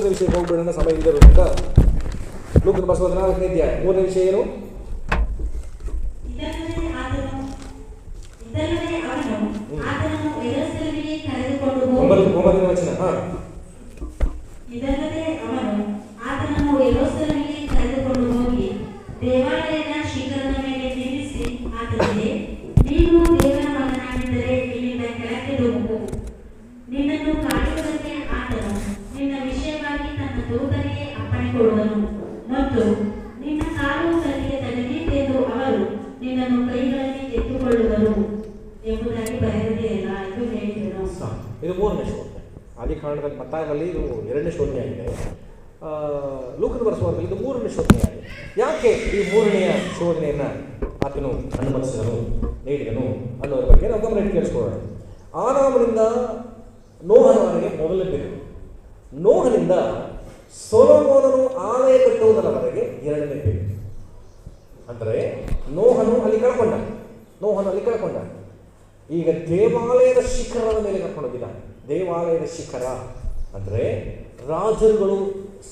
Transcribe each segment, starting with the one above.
ಮೂರನೇ ವಿಷಯಕ್ಕೆ ಹೋಗ್ಬಿಡೋಣ ಸಮಯ ಇದ್ದಿರೋದ್ರಿಂದ ಲೂಕನ ಬಸವ ಹದಿನಾಲ್ಕನೇ ಅಧ್ಯಾಯ. ಮೂರನೇ ವಿಷಯ ಏನು? ಒಂಬತ್ತು ಒಂಬತ್ತನೇ ವಚನ ಹಾ. ಇದು ಮೂರನೇ ಶೋಧನೆ ಆದಿಕಾಂಡದಲ್ಲಿ ಮತ್ತಾಯದಲ್ಲಿ ಇದು ಎರಡನೇ ಶೋಧನೆ ಆಗಿದೆ. ಆ, ಲೂಕನ ಬರೆಸುವಾಗಲಿ ಇದು ಮೂರನೇ ಶೋಧನೆ ಆಗಿದೆ. ಯಾಕೆ ಈ ಮೂರನೆಯ ಶೋಧನೆಯನ್ನು ಆತನು ಅನುಮತಿಸಿದನು ನೀಡಿದನು ಅನ್ನೋದ್ರ ಬಗ್ಗೆ ನಾವು ಗಮನ ಕೇಳಿಸ್ಕೊಳ್ಳೋಣ. ಆದಾಮನಿಂದ ನೋಹನವರೆಗೆ ಮೊದಲನೇ ಪೀಳಿಗೆ ನೋಹನಿಂದ ಸೊಲೋಮೋನನು ಆಲಯ ಕಟ್ಟುವುದರವರೆಗೆ ಎರಡನೇ ಬೇಕು. ಅಂದರೆ ನೋಹನು ಅಲ್ಲಿ ಕಳ್ಕೊಂಡ. ನೋಹನು ಅಲ್ಲಿ ಕಳ್ಕೊಂಡ. ಈಗ ದೇವಾಲಯದ ಶಿಖರದ ಮೇಲೆ ಕರ್ಕೊಂಡು ಹೋಗಿದ್ದಾನೆ ದೇವಾಲಯದ ಶಿಖರ ಅಂದರೆ ರಾಜರುಗಳು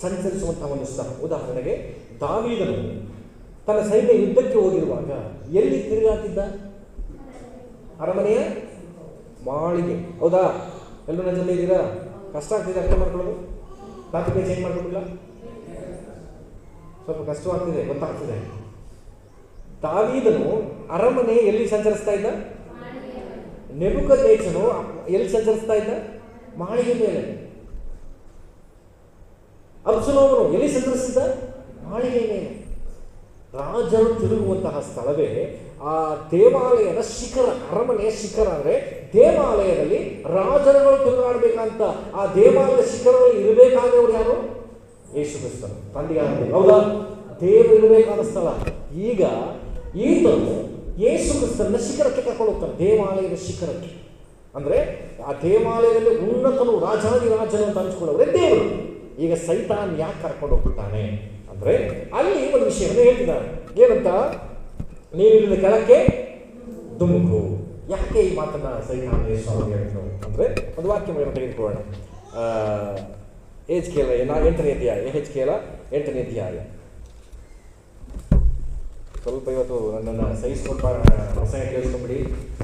ಸಂಚರಿಸುವಂತಹ ಒಂದು ಸ್ಥಳ ಉದಾಹರಣೆಗೆ ದಾವಿದನು ತನ್ನ ಸೈನ್ಯ ಯುದ್ಧಕ್ಕೆ ಹೋಗಿರುವಾಗ ಎಲ್ಲಿ ತಿರುಗಾಡ್ತಿದ್ದ ಅರಮನೆಯ ಮಾಳಿಗೆ. ಹೌದಾ? ಎಲ್ಲರೂ ನನ್ನ ಜೊತೆ ಇದ್ದೀರಾ? ಕಷ್ಟ ಆಗ್ತಿದೆ, ಅರ್ಥ ಮಾಡ್ಕೊಳ್ಳೋದು? ಟಾಪಿಕ್ ಚೇಂಜ್ ಮಾಡ್ಕೊಂಡಿಲ್ಲ ಸ್ವಲ್ಪ ಕಷ್ಟವಾಗ್ತಿದೆ, ಗೊತ್ತಾಗ್ತಿದೆ. ದಾವಿದನು ಅರಮನೆ ಎಲ್ಲಿ ಸಂಚರಿಸ್ತಾ ಇದ್ದ? ನೆಬುಕದೇಶನು ಎಲ್ಲಿ ಸಂಚರಿಸ್ತಾ ಇದ್ದ? ಮಾಳಿಗೆ ಮೇಲೆ. ಅಬ್ಸಲೋಮನು ಎಲ್ಲಿ ಸಂಚರಿಸಿದ್ದ? ಮಾಳಿಗೆ ಮೇಲೆ. ರಾಜರು ತಿರುಗುವಂತಹ ಸ್ಥಳವೇ ಆ ದೇವಾಲಯದ ಶಿಖರ, ಅರಮನೆಯ ಶಿಖರ ಅಂದರೆ ದೇವಾಲಯದಲ್ಲಿ ರಾಜರುಗಳು ತಿರುಗಾಡಬೇಕಂತ ಆ ದೇವಾಲಯದ ಶಿಖರದಲ್ಲಿ ಇರಬೇಕಾದವರು ಯಾರು? ಯೇಸು ಕ್ರಿಸ್ತನು. ತಂದೆಯ ಹೌದಾ? ದೇವರು ಇರಬೇಕಾದ ಸ್ಥಳ. ಈಗ ಈತನು ಯೇಸು ಕ್ರಿಸ್ತನ ಶಿಖರಕ್ಕೆ ಕರ್ಕೊಂಡು ಹೋಗ್ತಾರೆ ದೇವಾಲಯದ ಶಿಖರಕ್ಕೆ. ಅಂದ್ರೆ ಆ ದೇವಾಲಯದಲ್ಲಿ ಉನ್ನತನು ರಾಜಾದಿ ರಾಜನು ಅಂತ ಅನ್ಸ್ಕೊಳ್ಳೋರೆ ದೇವರು. ಈಗ ಸೈತಾನ್ ಯಾಕೆ ಕರ್ಕೊಂಡು ಹೋಗ್ತಾನೆ ಅಂದ್ರೆ ಅಲ್ಲಿ ಒಂದು ವಿಷಯವನ್ನು ಹೇಳ್ತಿದ್ದಾನೆ ಏನಂತ? ನೀರಿನ ಕೆಳಕ್ಕೆ ದುಮುಕು ಯಾಕೆ ಈ ಮಾತನ್ನ ಸೈತಾನ್ ಸ್ವಾಮಿ ಹೇಳಿದ್ರು ಅಂದ್ರೆ ಒಂದು ವಾಕ್ಯವನ್ನು ತೆಗೆದುಕೊಳ್ಳೋಣ. ಏಜ್ ಕೇಳ ನಾ ಎಂಟನೇ ಅಧ್ಯಾಯ ಹೆಚ್ ಕೇಳ ಎಂಟನೇ ಅಧ್ಯಾಯ. ಸ್ವಲ್ಪ ಇವತ್ತು ನನ್ನನ್ನು ಸಹಿಸ್ಕೊಂಡು ಪ್ರಸಂಗ ಕೇಳಿಸ್ಕೊಂಬಿಡಿ.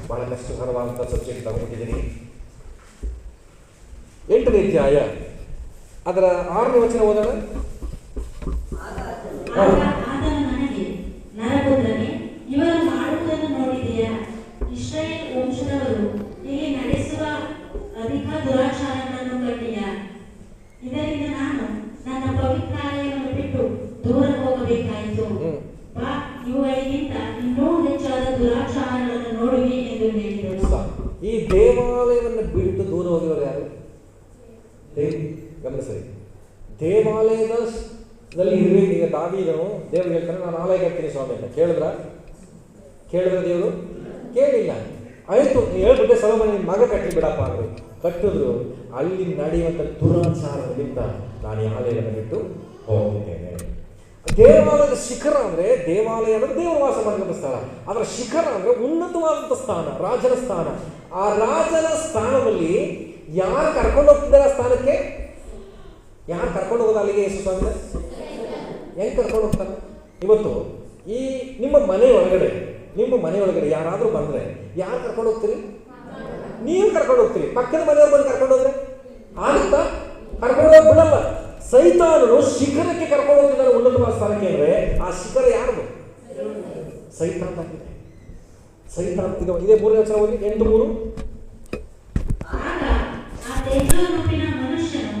ಬಹಳ ಕಷ್ಟಕರವಾದಂಥ ಸಬ್ಜೆಕ್ಟ್ ತಗೊಂಡ್ಬಿಟ್ಟಿದ್ದೀನಿ ಎಂಟನೇ ಅಧ್ಯಾಯ. ಅದರ ಆರನೇ ವಚನ ಓದೋಣ? ಇಸ್ರಾಯೇಲ್ ವಂಶದವರು ಇಲ್ಲಿ ನಡೆಸುವ ಅಧಿಕ ದುರಾಚಾರಗಳನ್ನು ಕಂಡಿಯಾ ಇದರಿಂದ ನಾನು ನನ್ನ ಪವಿತ್ರಾಲಯವನ್ನು ಬಿಟ್ಟು ದೂರ ಹೋಗಬೇಕಾಯಿತು ಹ್ಮ್. ಬಾ ಇವುಗಳಿಗಿಂತ ಇನ್ನೂ ಹೆಚ್ಚಾದ ದುರಾಚಾರಗಳನ್ನು ನೋಡುವಿ ಎಂದು ಹೇಳಿದನು ಸಾಕು. ಈ ದೇವಾಲಯವನ್ನು ಬಿಟ್ಟು ದೂರ ಹೋಗಿರೋರು ಯಾರು ದೇವ್ ಗಮನಿಸಿ ದೇವಾಲಯದ ದಲ್ಲಿ ಇರಬೇಕು ಈಗ ದಾವೀದನು ದೇವ್ರು ಹೇಳ್ತಾನೆ ನಾನು ಆಲಯ ಕಟ್ತೀನಿ ಸ್ವಾಮಿ ಅಂತ ಕೇಳಿದ್ರ ಕೇಳಿದ್ರ ದೇವರು? ಕೇಳಿಲ್ಲ. ಆಯಿತು ಹೇಳ್ಬಿಟ್ಟೆ, ಸಲಮನೆ ನಿನ್ನ ಮಗ ಕಟ್ಟಿ ಬಿಡಪ್ಪ ಅಂದ್ರೆ. ಕಟ್ಟಿದ್ರು. ಅಲ್ಲಿ ನಡೆಯುವಂಥ ದುರಾಚಾರದಿಂದ ನಾನು ಆಲಯವನ್ನು ಬಿಟ್ಟು ಹೋಗಿದ್ದೇನೆ. ದೇವಾಲಯದ ಶಿಖರ ಅಂದ್ರೆ ದೇವಾಲಯ ಅಂದರೆ ದೇವರು ವಾಸ ಮಾಡುವಂಥ ಸ್ಥಳ. ಅದರ ಶಿಖರ ಅಂದ್ರೆ ಉನ್ನತವಾದಂಥ ಸ್ಥಾನ, ರಾಜನ ಸ್ಥಾನ. ಆ ರಾಜನ ಸ್ಥಾನದಲ್ಲಿ ಯಾರು ಕರ್ಕೊಂಡು ಹೋಗ್ತಿದ್ದಾರೆ ಆ ಸ್ಥಾನಕ್ಕೆ? ಯಾರು ಕರ್ಕೊಂಡು ಹೋಗೋದು ಅಲ್ಲಿಗೆ ಯೇಸು ಸ್ವಾಮಿ ಹೆಂಗೆ ಕರ್ಕೊಂಡು ಹೋಗ್ತಾರೆ ಇವತ್ತು ಈ ನಿಮ್ಮ ಮನೆ ಒಳಗಡೆ ನಿಮ್ಮ ಮನೆ ಒಳಗಡೆ ಯಾರಾದರೂ ಬಂದ್ರೆ ಯಾರು ಕರ್ಕೊಂಡು ಹೋಗ್ತೀರಿ? ನೀವು ಕರ್ಕೊಂಡು ಹೋಗ್ತೀರಿ. ಪಕ್ಕದ ಮನೆಯವ್ರು ಬಂದು ಕರ್ಕೊಂಡು ಹೋದ್ರೆ? ಆಗುತ್ತಾ? ಕರ್ಕೊಂಡು ಹೋಗಿ ಬಿಡಲ್ಲ. ಸೈತಾನರು ಶಿಖರಕ್ಕೆ ಕರ್ಕೊಂಡು ಹೋಗ್ತಿದ್ದಾರೆ ಉನ್ನತ ಸ್ಥಾನಕ್ಕೆ ಅಂದರೆ ಆ ಶಿಖರ ಯಾರು ಸೈತಾನ ಆಗಿದೆ ಸೈತಾಂತ ಇದು ಇದೇ ಮೂರನೇ ವಚನ ಹೋಗಿ ಎಂಟು ಮೂರು.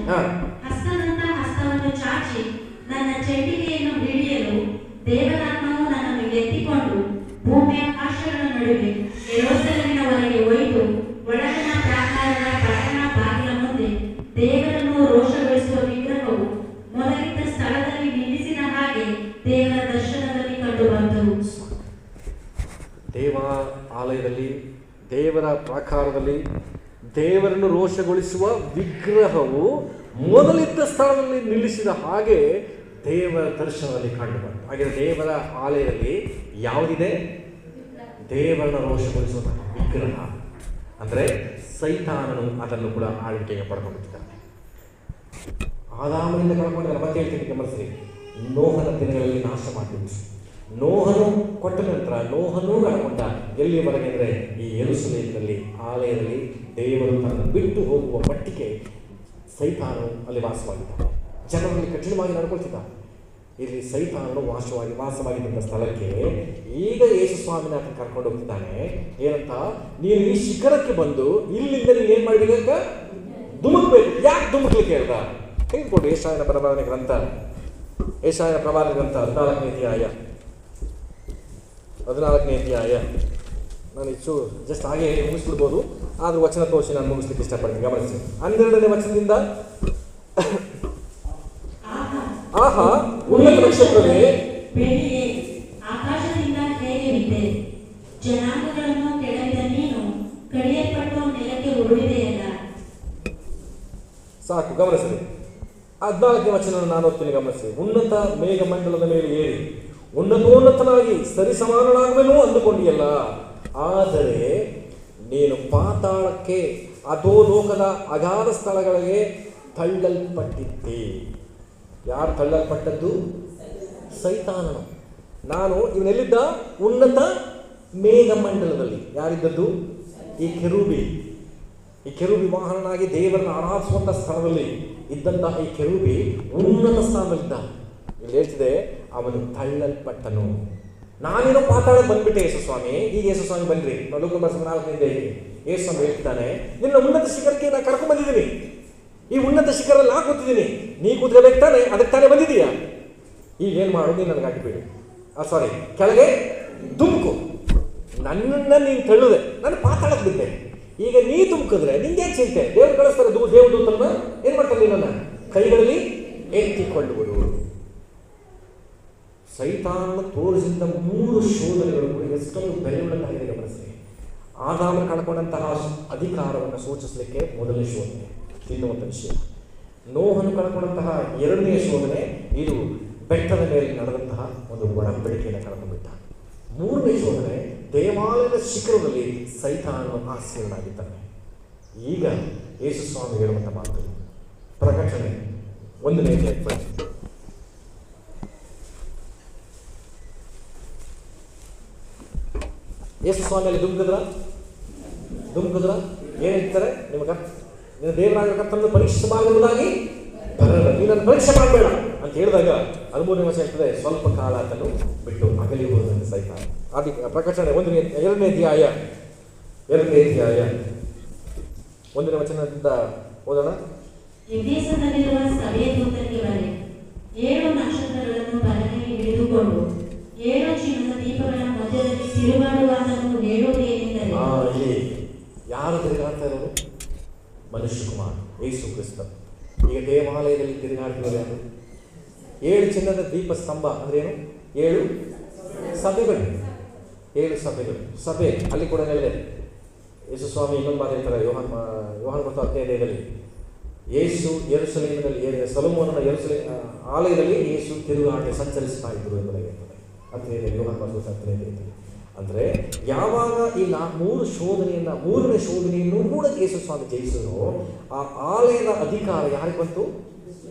ಹಾ. ಹಸ್ತದಂತ ಹಸ್ತವನ್ನು ಚಾಚಿ ನನ್ನ ಚಟಿಕೆಯನ್ನು ಹಿಡಿಯಲು ಎತ್ತಿಕೊಂಡು ಭೂಮಿಯ ಆಕಾಶಗಳ ನಡುವೆ ಯೆರೂಸಲೇಮಿನವರೆಗೆ ಒಯ್ದು ಒಳಗಣ ಪ್ರಾಕಾರದ ಪಟ್ಟಣ ಬಾಗಿಲ ಮುಂದೆ ದೇವರನ್ನು ರೋಷಗೊಳಿಸುವ ವಿಗ್ರಹವು ಮೊದಲಿದ್ದ ಸ್ಥಳದಲ್ಲಿ ನಿಲ್ಲಿಸಿದ ಹಾಗೆ ದೇವರ ದರ್ಶನದಲ್ಲಿ ಕಂಡುಬಂತು ದೇವ ಆಲಯದಲ್ಲಿ, ದೇವರ ಪ್ರಾಕಾರದಲ್ಲಿ ದೇವರನ್ನು ರೋಷಗೊಳಿಸುವ ವಿಗ್ರಹವು ಮೊದಲಿದ್ದ ಸ್ಥಳದಲ್ಲಿ ನಿಲ್ಲಿಸಿದ ಹಾಗೆ ದೇವರ ದರ್ಶನದಲ್ಲಿ ಕಂಡುಬಂತು ಹಾಗೆ ದೇವರ ಆಲಯದಲ್ಲಿ ಯಾವುದಿದೆ? ದೇವರನ್ನು ರೋಷಗೊಳಿಸುವಂತಹ ವಿಗ್ರಹ. ಅಂದರೆ ಸೈತಾನನು ಅದನ್ನು ಕೂಡ ಆಳ್ವಿಕೆಗೆ ಪಡ್ಕೊಂಡಿದ್ದಾನೆ ಆದಾಮನಿಂದ ಕಳ್ಕೊಂಡ್ರೆ ಮತ್ತೆ ಹೇಳ್ತೀನಿ ಗಮನಿಸಿ ನೋಹನ ದಿನಗಳಲ್ಲಿ ನಾಶ ಮಾಡಿಬಿಟ್ರು ನೋಹನು ಕೊಟ್ಟ ನಂತರ ನೋಹನೂ ಕಳ್ಕೊಂಡ. ಎಲ್ಲಿವರೆಗೆ ಅಂದರೆ ಈ ಎರುಸಲೇಮಿನಲ್ಲಿ ಆಲಯದಲ್ಲಿ ದೇವರು ತನ್ನ ಬಿಟ್ಟು ಹೋಗುವ ಮಟ್ಟಿಗೆ ಸೈತಾನು ಅಲ್ಲಿ ವಾಸವಾಗಿದ್ದಾನೆ. ಜನರಲ್ಲಿ ಕಠಿಣವಾಗಿ ನಡ್ಕೊಳ್ತಿದ್ದ. ಇಲ್ಲಿ ಸೈತಾನನು ವಾಸವಾಗಿ ವಾಸವಾಗಿದ್ದಂಥ ಸ್ಥಳಕ್ಕೆ ಈಗ ಯೇಸು ಸ್ವಾಮಿನಾಥ ಕರ್ಕೊಂಡು ಹೋಗ್ತಿದ್ದಾನೆ. ಏನಂತ? ನೀನು ಈ ಶಿಖರಕ್ಕೆ ಬಂದು ಇಲ್ಲಿಂದ ನೀನು ಏನು ಮಾಡಬೇಕಂತ ಧುಮುಕ್ಬೇಕು. ಯಾಕೆ ಧುಮುಕ್ಲಿಕ್ಕೆ ಹೇಳ್ದ? ತೆಗೆದುಕೊಂಡು ಏಷಾಯನ ಪ್ರಭಾವನೆ ಗ್ರಂಥ. ಏಷಾಯನ ಪ್ರಭಾವನೆ ಗ್ರಂಥ ಹದಿನಾಲ್ಕನೇ ಅಧ್ಯಾಯ. ಹದಿನಾಲ್ಕನೇ ಅಧ್ಯಾಯ. ನಾನು ಹೆಚ್ಚು ಜಸ್ಟ್ ಹಾಗೆ ಮುಗಿಸ್ಬಿಡ್ಬೋದು. ಆದ್ರೂ ವಚನ ತೋರಿಸಿ ನಾನು ಮುಗಿಸ್ಲಿಕ್ಕೆ ಇಷ್ಟಪಡ್ತೀನಿ. ಗಮನಿಸಿ. ಹನ್ನೆರಡನೇ ವಚನದಿಂದ ಉನ್ನತ ನಕ್ಷತ್ರವೇ ಬೆಳ್ಳಿಯೇ ಆಕಾಶದಿಂದ ಕೆಳಗೆ ಬಿದ್ದೆ ಜನಾಂಗಗಳನ್ನು ಕೆಳಗಿದ ನೀನು ಕಡಿಯಲ್ಪಟ್ಟು ನೆಲಕ್ಕೆ ಉರುಳಿದೆಯಲ್ಲ. ಸಾಕು ಗಮನಿಸಿದೆ ಹದಿನಾಲ್ಕನೇ ವಚನ ನಾನು ಓದ್ತೀನಿ ಗಮನಿಸಿ ಉನ್ನತ ಮೇಘಮಂಡಲದ ಮೇಲೆ ಏರಿ ಉನ್ನತೋನ್ನತನಾಗಿ ಸರಿ ಸಮಾನನಾಗುವೆನೋ ಅಂದುಕೊಂಡಿಯಲ್ಲ. ಆದರೆ ನೀನು ಪಾತಾಳಕ್ಕೆ ಅಧೋಲೋಕದ ಅಗಾಧ ಸ್ಥಳಗಳಿಗೆ ತಳ್ಳಲ್ಪಟ್ಟಿದ್ದೆ. ಯಾರು ತಳ್ಳಲ್ಪಟ್ಟದ್ದು? ಸೈತಾನನು. ನಾನು ಇವನೆಲ್ಲಿದ್ದ? ಉನ್ನತ ಮೇಘಮಂಡಲದಲ್ಲಿ. ಯಾರಿದ್ದದ್ದು? ಈ ಕೆರೂಬಿ. ಈ ಕೆರೂಬಿ ವಾಹನನಾಗಿ ದೇವರನ್ನು ಆರಾಧಿಸುವಂಥ ಸ್ಥಳದಲ್ಲಿ ಇದ್ದಂತಹ ಈ ಕೆರೂಬಿ ಉನ್ನತ ಸ್ಥಾನದಲ್ಲಿದ್ದ ಇಲ್ಲಿ ಹೇಳ್ತಿದೆ, ಅವನು ತಳ್ಳಲ್ಪಟ್ಟನು. ನಾನೇನೋ ಪಾತಾಳ ಬಂದ್ಬಿಟ್ಟೆ ಯೇಸು ಸ್ವಾಮಿ ಈಗ ಯೇಸು ಸ್ವಾಮಿ ಬನ್ರಿ ನಲುಕು ಬಸ್ ನಾಲ್ಕು ಯೇಸು ಸ್ವಾಮಿ ಹೇಳ್ತಿದ್ದಾನೆ, ನಿನ್ನ ಉನ್ನತ ಶಿಖರಕ್ಕೆ ನಾನು ಕರ್ಕೊಂಡು ಬಂದಿದ್ದೀನಿ ಈ ಉನ್ನತ ಶಿಖರಲ್ಲಿ ನಾ ಕೂತಿದ್ದೀನಿ. ನೀ ಕೂತ್ಕೋಬೇಕು ತಾನೆ, ಅದಕ್ಕೆ ತಾನೇ ಬಂದಿದೀಯಾ ಈಗ ಏನು ಮಾಡೋದು ನೀನು ನನಗೆ ಹಾಕಿಬಿಡಿ ಆ ಸಾರಿ ಕೆಳಗೆ ದುಮ್ಕು ನನ್ನನ್ನು ನೀನು ತಳ್ಳುದೆ ನಾನು ಪಾತಾಳಕ್ಕೆ ಬಿದ್ದೆ. ಈಗ ನೀ ತುಮಕಿದ್ರೆ ನಿಂಗೆ ಚಿಂತೆ? ದೇವ್ರು ಕಳಿಸ್ತಾರೆ ದೂ ದೇವ್ ದೂತನ್ನ. ಏನು ಮಾಡ್ತಾರೆ ನಿನ್ನನ್ನು ಕೈಗಳಲ್ಲಿ ಎತ್ತಿಕೊಳ್ಳುವುದು. ಸೈತಾನ ತೋರಿಸಿದ ಮೂರು ಶೋಧನೆಗಳು ಎಷ್ಟೊಂದು ಬೆಲೆಯುಳ್ಳದ್ದಾಗಿದೆ ಗಮನಿಸಿ ಆದಾಮ ಕಳ್ಕೊಂಡಂತಹ ಅಧಿಕಾರವನ್ನು ಸೂಚಿಸಲಿಕ್ಕೆ ಮೊದಲನೇ ಶೋಧನೆ. ತಿನ್ನುವಂಥ ವಿಷಯ. ನೋವನ್ನು ಕಳ್ಕೊಂಡಂತಹ ಎರಡನೇ ಶೋಧನೆ, ಇದು ಬೆಟ್ಟದ ಮೇಲೆ ನಡೆದಂತಹ ಒಂದು ಒಡಂಬಡಿಕೆಯನ್ನು ಕಳ್ಕೊಂಡ್ಬಿಟ್ಟ. ಮೂರನೇ ಶೋಧನೆ, ದೇವಾಲಯದ ಶಿಖರದಲ್ಲಿ ಸೈತಾನನು ಆಸೀನನಾಗಿದ್ದಾನೆ. ಈಗ ಯೇಸು ಸ್ವಾಮಿ ಹೇಳುವಂಥ ಮಾತು, ಪ್ರಕಟಣೆ, ಒಂದನೇ ಅಧ್ಯಾಯ ಯೇಸು ಸ್ವಾಮಿಯಲ್ಲಿ ದುಮ್ಕದ್ರ ದುಮ್ಕದ್ರ ಏನಿರ್ತಾರೆ ನಿಮಗೆ? ನಿನ್ನ ದೇವರಾಗ ಕರ್ತನನ್ನು ಪರೀಕ್ಷಿಸಬಾರದುದಾಗಿ ಬರಲ್ಲ. ನೀನನ್ನು ನನ್ನ ಪರೀಕ್ಷೆ ಮಾಡಬೇಡ ಅಂತ ಹೇಳಿದಾಗ ಹದಿಮೂರನೇ ವರ್ಷ ಹೇಳ್ತದೆ, ಸ್ವಲ್ಪ ಕಾಲ ಆತನು ಬಿಟ್ಟು ಅಗಲಿಬಹುದು ಅಂತ ಸಹಿತ. ಅದಕ್ಕೆ ಪ್ರಕಟಣೆ ಒಂದನೇ, ಎರಡನೇ ಅಧ್ಯಾಯ, ಎರಡನೇ ಧ್ಯಾಯ ಒಂದನೇ ವಚನದಿಂದ ಓದೋಣ. ವಿದೇಶದಲ್ಲಿರುವ ಸಭೆಯ ದೂತರಿಗೆ ಏಳು ನಕ್ಷತ್ರಗಳನ್ನು ಬಲಗೈ ಹಿಡಿದುಕೊಂಡು, ಏಳು ಚಿನ್ನದ ದೀಪಗಳ ಮಧ್ಯದಲ್ಲಿ ತಿರುಗಾಡುವಾತನು ಹೇಳುವುದೇನೆಂದರೆ ಆ, ಇಲ್ಲಿ ಯಾರು ತಿರುಗಾಡ್ತಾ ಇರೋರು ಮನುಷ್ಯ ಕುಮಾರ್ ಯೇಸು ಕ್ರಿಸ್ತ. ಈಗ ದೇವಾಲಯದಲ್ಲಿ ತಿರುಗಾಡ್ತಿದ್ದಾರೆ ಏಳು ಚಿನ್ನದ ದೀಪ ಸ್ತಂಭ ಅಂದ್ರೆ ಏನು? ಏಳು ಸಭೆಗಳು. ಏಳು ಸಭೆಗಳು. ಸಭೆ ಅಲ್ಲಿ ಕೂಡ ಹೇಳಿದೆ. ಯೇಸು ಸ್ವಾಮಿ ಇನ್ನೊಂದು ಮಾತು ಹೇಳ್ತಾರೆ ಯೋಹಾನ್ ಯೋಹಾನ್ ಮತ್ತು ಹದಿನೈದರಲ್ಲಿ ಯೇಸು ಯರುಸಲೇಮಿನಲ್ಲಿ ಏರಿದ ಸಲಮೋನನ ಯರುಸಲೇ ಆ, ಆಲಯದಲ್ಲಿ ಯೇಸು ತಿರುಗಾಟ ಸಂಚರಿಸ್ತಾ ಇದ್ರು ಎಂಬುದಾಗಿ ಅಧ್ಯಯನ ಹದಿನೈದು ಯೋಹಾನ್ ಮತ್ತು ಹದಿನೈದು ಅಂದರೆ ಯಾವಾಗ ಈ ನಾ ಮೂರು ಶೋಧನೆಯನ್ನ, ಮೂರನೇ ಶೋಧನೆಯನ್ನು ಕೂಡ ಯೇಸು ಸ್ವಾಮಿ ಜಯಿಸಿದ್ರು ಆ ಆಲಯದ ಅಧಿಕಾರ ಯಾರಿಗೆ ಬಂತು?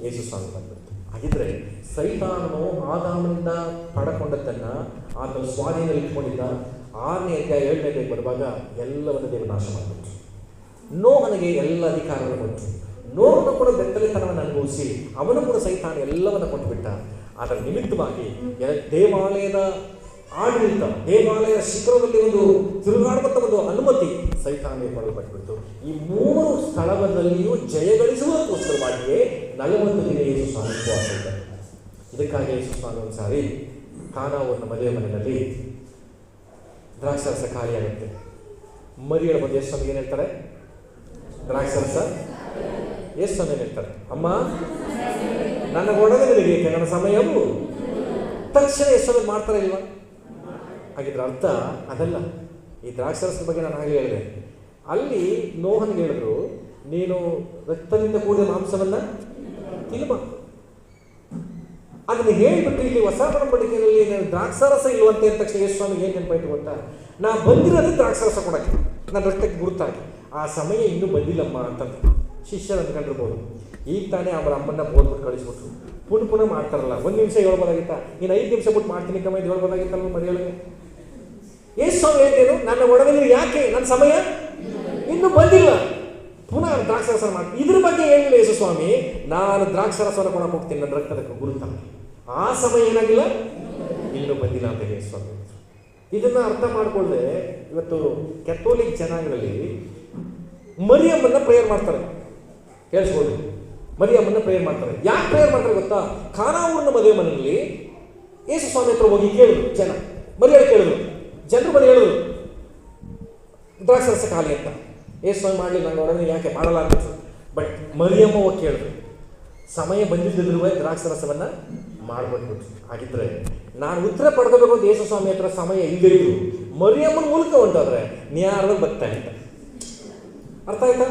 ಯೇಸು ಸ್ವಾಮಿ ಬಂದ್ಬಿಡ್ತು. ಹಾಗಿದ್ರೆ ಸೈತಾನನು ಆದಾಮನಿಂದ ಪಡಕೊಂಡದ್ದನ್ನ ಆತನ ಸ್ವಾಧೀನದಲ್ಲಿ ಇಟ್ಕೊಂಡಿದ್ದ ಆರನೇ ಅಧ್ಯಾಯ ಏಳನೇ ಅಧ್ಯಾಯ ಬರುವಾಗ ಎಲ್ಲವನ್ನು ದೇವರು ನಾಶ ಮಾಡಿಬಿಟ್ರು. ನೋಹನಿಗೆ ಎಲ್ಲ ಅಧಿಕಾರವನ್ನು ಕೊಟ್ಟರು ನೋವನ್ನು ಕೂಡ ಬೆತ್ತಲೆತನವನ್ನು ಅನುಭವಿಸಿ ಅವನು ಕೂಡ ಸೈತಾನ ಎಲ್ಲವನ್ನ ಕೊಟ್ಟುಬಿಟ್ಟ ಅದರ ನಿಮಿತ್ತವಾಗಿ ದೇವಾಲಯದ ಆಡಳಿತ, ದೇವಾಲಯ ಶಿಖರದಲ್ಲಿ ಒಂದು ತಿರುಗಾಡುವಂಥ ಒಂದು ಅನುಮತಿ ಸೈತಾನೇ ಕೊಡಲ್ಪಟ್ಬಿಡ್ತು ಈ ಮೂರು ಸ್ಥಳಗಳಲ್ಲಿಯೂ ಜಯಗಳಿಸುವುದಕ್ಕೋಸ್ಕರವಾಗಿಯೇ ನಲವತ್ತು ದಿನ ಯೇಸು ಸ್ವಾಮಿ ಇದಕ್ಕಾಗಿ ಯೇಸು ಸ್ವಾಮಿ ಒಂದು ಸಾರಿ ಕಾನಾವೂರಿನ ಮದುವೆ ಮನೆಯಲ್ಲಿ ದ್ರಾಕ್ಷಾರಸ ಖಾಲಿಯಾಗುತ್ತೆ ಮರಿಯಳ ಬಂದು ಎಷ್ಟು ಸಮಯ ಏನು ಹೇಳ್ತಾರೆ? ದ್ರಾಕ್ಷಾರಸ? ಎಷ್ಟು ಸಮಯ ಹೇಳ್ತಾರೆ? ಅಮ್ಮ, ನನ್ನ ಒಡನೆ ನಿನಗೆ ನನ್ನ ಸಮಯವು ತಕ್ಷಣ ಎಷ್ಟು ಮಾಡ್ತಾರೆ ಇಲ್ವಾ? ಹಾಗಿದ್ರೆ ಅರ್ಥ? ಅದಲ್ಲ. ಈ ದ್ರಾಕ್ಷರಸದ ಬಗ್ಗೆ ನಾನು ಹಾಗೆ ಹೇಳಿದೆ. ಅಲ್ಲಿ ನೋಹನ್ಗೆ ಹೇಳಿದ್ರು, ನೀನು ರಕ್ತದಿಂದ ಕೂಡಿದ ಮಾಂಸವನ್ನ ತಿನ್ನಬಾರ್ದು ಅದನ್ನು ಹೇಳಿಬಿಟ್ಟು ಇಲ್ಲಿ ಹೊಸ ಒಡಂಬಡಿಕೆಯಲ್ಲಿ ನಾನು ದ್ರಾಕ್ಷಾರಸ ಇಲ್ವಂತೆ ಅಂದ ತಕ್ಷಣ ಯೇಸು ಸ್ವಾಮಿ ಏನು ನೆನಪಾಯ್ತು ಅಂತ ನಾ ಬಂದಿರೋದು ದ್ರಾಕ್ಷಾರಸ ಕೊಡಕ್ಕೆ. ನನ್ನ ರಕ್ತಕ್ಕೆ ಗುರುತಾಗಿ. ಆ ಸಮಯ ಇನ್ನೂ ಬಂದಿಲ್ಲಮ್ಮ ಅಂತಂದು ಶಿಷ್ಯರು ಅಂದ್ಕೊಂಡಿರ್ಬೋದು ಈಗ ತಾನೇ ಅವರ ಅಮ್ಮನ್ನ ಬೋದ್ಬಿಟ್ಟು ಕಳಿಸ್ಬಿಟ್ರು. ಪುನಃ ಪುನಃ ಮಾಡ್ತಾರಲ್ಲ. ಒಂದು ನಿಮಿಷ ಹೇಳ್ಬೋದಾಗಿತ್ತ? ನೀನು ಐದು ನಿಮಿಷ ಬಿಟ್ಟು ಮಾಡ್ತೀನಿ ಕಮ್ಮ, ಇದು ಹೇಳ್ಬೋದಾಗಿತ್ತಲ್ಲ ಮರಿಯೊಳಗೆ ಸ್ವಾಮಿ ಹೇಳ್ತೇನು ನನ್ನ ಒಡವೆಯಲ್ಲಿ ಯಾಕೆ? ನನ್ನ ಸಮಯ ಇನ್ನೂ ಬಂದಿಲ್ಲ. ಪುನಃ ದ್ರಾಕ್ಷರಸ ಮಾಡಿ. ಇದ್ರ ಬಗ್ಗೆ ಹೇಳಿಲ್ಲ ಯೇಸು ಸ್ವಾಮಿ ನಾನು ದ್ರಾಕ್ಷರಸವನ್ನು ಕೊಡಕ್ಕೆ ಹೋಗ್ತೀನಿ, ನನ್ನ ರಕ್ತದ ಗುರುತ ಆ ಸಮಯ ಏನಾಗಿಲ್ಲ? ಇನ್ನೂ ಬಂದಿಲ್ಲ ಅಂತ ಹೇಳಿ ಸ್ವಾಮಿ. ಇದನ್ನ ಅರ್ಥ ಮಾಡಿಕೊಳ್ಳದೆ ಇವತ್ತು ಕೆಥೋಲಿಕ್ ಜನಾಂಗದಲ್ಲಿ ಮರಿಯಮ್ಮನ್ನ ಪ್ರೇಯರ್ ಮಾಡ್ತಾರೆ. ಕೇಳಿಸ್ಬೋದು? ಮರಿಯಮ್ಮನ್ನ ಪ್ರೇಯರ್ ಮಾಡ್ತಾರೆ. ಯಾಕೆ ಪ್ರೇಯರ್ ಮಾಡ್ತಾರೆ ಗೊತ್ತಾ? ಖಾನಾವೂರಿನ ಮದುವೆ ಮನೆಯಲ್ಲಿ ಯೇಸು ಸ್ವಾಮಿ ಹತ್ರ ಹೋಗಿ ಕೇಳಿದ್ರು ಜನ. ಮರಿಯಾ ಕೇಳಿದ್ರು ಜನರು ಬಂದು ಹೇಳಿದ್ರು ದ್ರಾಕ್ಷರಸ ಖಾಲಿ ಅಂತ. ಏ ಸ್ವಾಮಿ ಮಾಡಲಿ ನಾನು ಒಡನೆ ಯಾಕೆ ಮಾಡಲ್ಲ ಅಂತ ಬಟ್ ಮರಿಯಮ್ಮ ಹೋಗಿ ಕೇಳಿದ್ರು ಸಮಯ ಬಂದಿದ್ದಿರುವ ದ್ರಾಕ್ಷ ರಸವನ್ನು ಮಾಡ್ಬಿಟ್ಟು ಹಾಗಿದ್ರೆ ನಾನು ಉತ್ತರ ಪಡ್ಕೋಬೇಕು ಅಂತ ಯೇಸು ಸ್ವಾಮಿ ಹತ್ರ ಸಮಯ ಇಲ್ಲದೆ ಇದ್ರು. ಮರಿಯಮ್ಮನ ಮೂಲಕ ಹೊಂಟೋದ್ರೆ ನ್ಯಾರದಾಗ ಬರ್ತಾನೆ ಅಂತ. ಅರ್ಥ ಆಯ್ತಾ?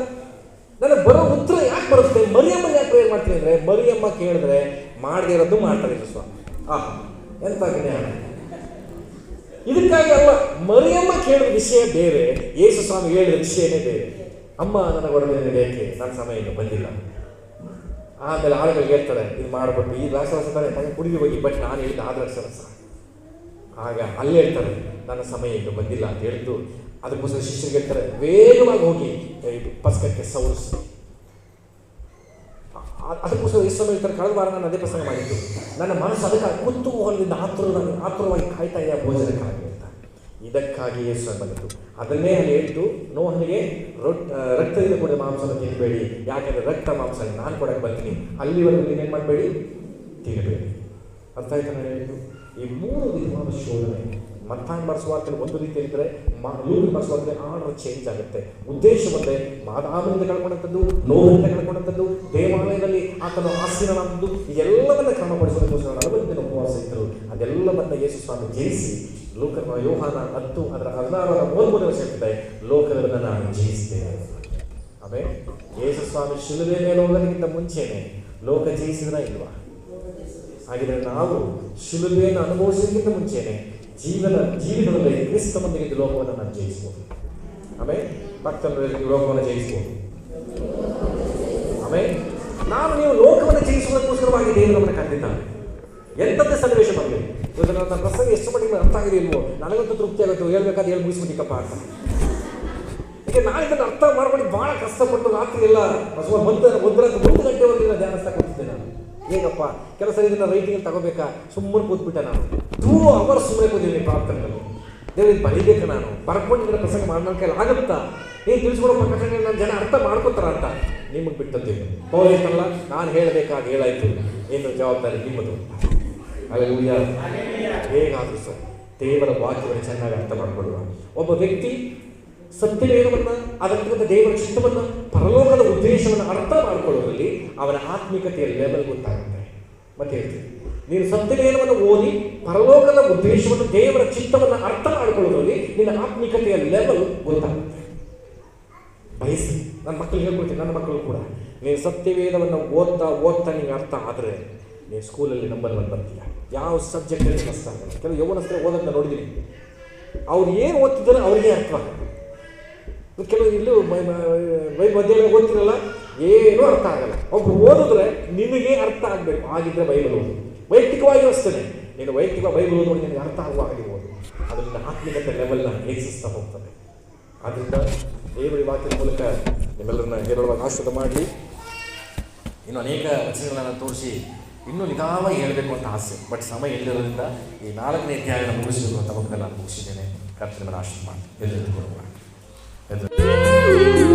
ನನಗೆ ಬರೋ ಉತ್ತರ ಯಾಕೆ ಬರುತ್ತೆ? ಮರಿಯಮ್ಮ ಯಾಕೆ ಪ್ರೇರ್ ಮಾಡ್ತೀನಿ ಅಂದರೆ, ಮರಿಯಮ್ಮ ಕೇಳಿದ್ರೆ ಮಾಡದೇ ಇರೋದು ಮಾಡ್ತಾರೆ ಯೇಸು ಸ್ವಾಮಿ. ಎಂತ ಜ್ಞಾನ ಇದಕ್ಕಾಗಿ ಅಲ್ಲ ಮರಿಯಮ್ಮ ಕೇಳಿದ ವಿಷಯ ಬೇರೆ ಯೇಸು ಸ್ವಾಮಿ ಹೇಳಿದ ವಿಷಯನೇ ಬೇರೆ. ಅಮ್ಮ ನನ್ನ ಒಡನೆ ಬೇಕೆ ನನ್ನ ಸಮಯ ಇನ್ನು ಬಂದಿಲ್ಲ. ಆಮೇಲೆ ಆಳುಗಳು ಹೇಳ್ತಾರೆ, ಇದು ಮಾಡಬೇಕು. ಈ ದ್ರಾಕ್ಷರಸ ತಾನೆ ಮನೆ ಕುಡಿದು ಹೋಗಿ ಬಟ್ ನಾನು ಹೇಳಿದ ಆ ಸಹ ಆಗ ಅಲ್ಲಿ ಹೇಳ್ತಾರೆ, ನನ್ನ ಸಮಯ ಇನ್ನು ಬಂದಿಲ್ಲ ಅಂತ ಹೇಳಿದ್ದು. ಅದಕ್ಕೋಸ್ಕರ ಶಿಷ್ಯರಿಗೆ ಹೇಳ್ತಾರೆ, ವೇಗವಾಗಿ ಹೋಗಿ ಪಸ್ಕಕ್ಕೆ ಸವರಿಸಿ ಆ- ಅದಕ್ಕೋಸ್ಕರ ಎಷ್ಟು ಸಮಯ ಇರ್ತಾರೆ ಕಳೆದ ವಾರ ನಾನು ಅದೇ ಪ್ರಸಂಗ ಮಾಡಿದ್ದು. ನನ್ನ ಮನಸ್ಸು ಅದಕ್ಕೆ ಕುತೂಹಲದಿಂದ ಆತುರ ಆತುರವಾಗಿ ಕಾಯ್ತಾ ಇದೆ ಭೋಜನಕ್ಕಾಗಿ ಅಂತ. ಇದಕ್ಕಾಗಿ ಯೇಸು ಬಂದಿತ್ತು ಅದನ್ನೇ ಅಲ್ಲಿ ಹೇಳ್ತು ನೋಹನಿಗೆ ರೊಟ್ ಆ, ರಕ್ತದಿಂದ ಕೂಡ ಮಾಂಸನ ತಿನ್ನಬೇಡಿ. ಯಾಕೆಂದರೆ ರಕ್ತ ಮಾಂಸ ನಾನು ಕೊಡಕ್ಕೆ ಬರ್ತೀನಿ ಅಲ್ಲಿವರೆಗೂ ನೀನೇನು ಮಾಡಬೇಡಿ? ತಿನ್ನಬೇಡಿ. ಅರ್ಥ ಆಯ್ತಾ ನಾನು ಹೇಳಿದ್ದು ಈ ಮೂರು ವಿಧವಾದ ಶೋಧನೆ. ಮತ್ತಾನ್ ಮಾಡಿಸುವಾರ್ತೆ ಒಂದು ರೀತಿ ಇದ್ರೆ ಲೂಲ್ ಬರೆಸುವಾರ್ತೆ ಆರ್ಡರ್ ಚೇಂಜ್ ಆಗುತ್ತೆ. ಉದ್ದೇಶ ಒಂದೇ ಮಾದಾಮರಿಂದ ಕಳ್ಕೊಂಡಂಥದ್ದು, ನೋವಿನಿಂದ ಕಳ್ಕೊಂಡಂಥದ್ದು, ದೇವಾಲಯದಲ್ಲಿ ಆತನು ಆಸೀನನಾದದ್ದು ಎಲ್ಲವನ್ನ ಕ್ರಮಪಡಿಸೋದಕ್ಕೋಸ್ಕರ ದಿನ ಉಪವಾಸ ಇದ್ದರು. ಅದೆಲ್ಲವನ್ನ ಯೇಸು ಸ್ವಾಮಿ ಜಯಿಸಿ ಲೋಕನ ಯೋಹಾನ ಹತ್ತು, ಅದರ ಹದಿನಾರರ ಮೂವತ್ಮೂರು ವರ್ಷ ಇರ್ತದೆ ಲೋಕದನ್ನ ನಾನು ಜಯಿಸಿದ್ದೇನೆ ಆಮೇಲೆ ಯೇಸು ಸ್ವಾಮಿ ಶಿಲುಬೆ ಮೇಲೆ ಹೋಗೋದಕ್ಕಿಂತ ಮುಂಚೆನೆ ಲೋಕ ಜಯಿಸಿದ್ರ ಇಲ್ವಾ? ಹಾಗಿದ್ರೆ ನಾವು ಶಿಲುಬೆಯನ್ನು ಅನುಭವಿಸೋದಕ್ಕಿಂತ ಮುಂಚೆನೆ ಜೀವನ, ಜೀವಿತದಲ್ಲಿ ಕ್ರಿಸ್ತನೊಂದಿಗೆ ಇದು ಲೋಕವನ್ನು ನಾನು ಜಯಿಸ್ಬೋದು. ಆಮೇಲೆ ಭಕ್ತರಲ್ಲಿ ಲೋಕವನ್ನು ಜಯಿಸ್ಬೋದು. ಆಮೇಲೆ ನಾನು ನೀವು ಲೋಕವನ್ನು ಜಯಿಸುವುದಕ್ಕೋಸ್ಕರವಾಗಿ ದೇವರು ನಮ್ಮನ್ನು ಕರೆದಿದ್ದಾನೆ ಎಂಥದ್ದೇ ಸನ್ನಿವೇಶ ಬಂದಿದೆ ಇವತ್ತು ನನ್ನ ಪ್ರಸಂಗ ಎಷ್ಟು ಮಟ್ಟಿಗೆ ಅರ್ಥ ಆಗಿದೆ ಇಲ್ವೋ? ನನಗಂತೂ ತೃಪ್ತಿ ಆಗುತ್ತೆ. ಹೇಳ್ಬೇಕಾದ್ರೆ ಹೇಳಿ ಮುಗಿಸ್ಬಿಟ್ಟಿಕ್ಕಪ್ಪ ಅಂತ. ಈಗ ನಾನು ಇದನ್ನು ಅರ್ಥ ಮಾಡ್ಕೊಂಡು ಭಾಳ ಕಷ್ಟಪಟ್ಟು ರಾತ್ರಿ ಎಲ್ಲ ಸುಮಾರು ಒಂದು ಒಂದರ ಒಂದು ಗಂಟೆವರೆಗೆ ಧ್ಯಾನಿಸ್ತಾ ಕೂತಿದ್ದೆ ನಾನು. ಹೇಗಪ್ಪ? ಕೆಲಸ ಇದನ್ನ ರೈಟಿಂಗ್ ತಗೋಬೇಕಾ? ಸುಮ್ಮನೆ ಕೂತ್ಬಿಟ್ಟೆ ನಾನು. ಟೂ ಅವರ್ಸ್ ಸುಮ್ಮನೆ ಬಂದಿದ್ದೀನಿ ಪ್ರಾರ್ಥನೆಗಳು ದೇವ್ರಿಗೆ ಬರೀಬೇಕು ನಾನು. ಬರ್ಕೊಂಡು ಇದನ್ನ ಪ್ರಸಂಗ ಮಾಡಿ ಕೈಲಿ ಆಗುತ್ತಾ? ನೀನು ತಿಳಿಸ್ಕೊಡೋ ಪ್ರಕಟಣೆ ನನ್ನ ಜನ ಅರ್ಥ ಮಾಡ್ಕೋತಾರ ಅಂತ. ನಿಮಗೆ ಬಿಟ್ಟಂತೀವಿ ಪೌರೈತಲ್ಲ ನಾನು ಹೇಳಬೇಕಾಗಿ ಹೇಳಾಯ್ತು. ಏನು ಜವಾಬ್ದಾರಿ ನಿಮ್ಮದು. ಹೇಗಾದರೂ ಸರ್, ದೇವರ ವಾಕ್ಯವನ್ನು ಚೆನ್ನಾಗಿ ಅರ್ಥ ಮಾಡಿಕೊಳ್ಳುವ. ಒಬ್ಬ ವ್ಯಕ್ತಿ ಸತ್ಯವೇಗವನ್ನ ಅದಕ್ಕಿಂತ ದೇವರ ಚಿತ್ತವನ್ನ, ಪರಲೋಕದ ಉದ್ದೇಶವನ್ನು ಅರ್ಥ ಮಾಡಿಕೊಳ್ಳುವಲ್ಲಿ ಅವನ ಆತ್ಮಿಕತೆಯ ಲೆವೆಲ್ ಗೊತ್ತಾಗುತ್ತೆ. ಮತ್ತೆ ಹೇಳ್ತೀನಿ. ನೀನು ಸತ್ಯವೇದವನ್ನು ಓದಿ ಪರಲೋಕದ ಉದ್ದೇಶವನ್ನು ದೇವರ ಚಿತ್ತವನ್ನು ಅರ್ಥ ಮಾಡಿಕೊಳ್ಳೋದ್ರಲ್ಲಿ ನಿನ್ನ ಆತ್ಮಿಕತೆಯ ಲೆವೆಲ್ ಗೊತ್ತಾಗುತ್ತೆ ಬಯಸಿ ನನ್ನ ಮಕ್ಕಳು ಹೇಳ್ಕೊಳ್ತೀನಿ ನನ್ನ ಮಕ್ಕಳು ಕೂಡ. ನೀನು ಸತ್ಯವೇದವನ್ನು ಓದ್ತಾ ಓದ್ತಾ ನಿಮಗೆ ಅರ್ಥ ಆದರೆ ನೀನು ಸ್ಕೂಲಲ್ಲಿ ನಂಬರ್ ಒನ್ ಬರ್ತೀಯ. ಯಾವ ಸಬ್ಜೆಕ್ಟಲ್ಲಿ ಕಷ್ಟ ಆಗಲ್ಲ ಕೆಲವು ಯೌವನಸ್ಥರ ಓದೋದನ್ನ ನೋಡಿದ್ದೀನಿ ಅವ್ರು ಏನು ಓದ್ತಿದ್ದಾರೆ ಅವರಿಗೆ ಅರ್ಥ ಕೆಲವು ಇಲ್ಲೂ ವೈ ಮಧ್ಯದಲ್ಲಿ ಓದ್ತಿರಲ್ಲ, ಏನೂ ಅರ್ಥ ಆಗಲ್ಲ. ಒಬ್ರು ಓದಿದ್ರೆ ನಿನಗೆ ಅರ್ಥ ಆಗಬೇಕು. ಆಗಿದ್ದರೆ ಬೈಬಲ್ ಓದು. ವೈಯಕ್ತಿಕವಾಗಿ ಅಷ್ಟೇ ನೀನು ವೈಯಕ್ತಿಕ ಬೈಬಲ್ ಓದೋ ನಿನಗೆ ಅರ್ಥ ಆಗುವ ಹಾಗೆ ಓದು. ಅದು ನಿನ್ನ ಆತ್ಮಿಕತೆ ಲೆವೆಲ್ನ ಹೆಚ್ಚಿಸ್ತಾ ಹೋಗ್ತದೆ. ಆದ್ದರಿಂದ ದೇವರ ವಾಕ್ಯದ ಮೂಲಕ ನಿಮ್ಮೆಲ್ಲರನ್ನ ಹೇರಳವಾಗಿ ಆಶ್ರದ ಮಾಡಿ. ಇನ್ನು ಅನೇಕ ವಚನಗಳನ್ನು ತೋರಿಸಿ ಇನ್ನೂ ನಿಧಾನವಾಗಿ ಹೇಳಬೇಕು ಅಂತ ಆಸೆ. ಬಟ್ ಸಮಯ ಇಲ್ಲಿರೋದ್ರಿಂದ ಈ ನಾಲ್ಕನೇ ಅಧ್ಯಾಯನ ಮುಗಿಸಿರುವ ತಮಕ ನಾನು ಮುಗಿಸಿದ್ದೇನೆ. ಕರ್ತನ ಆಶ್ರಮ ಮಾಡಿ. ಎದುರು ಎದುರು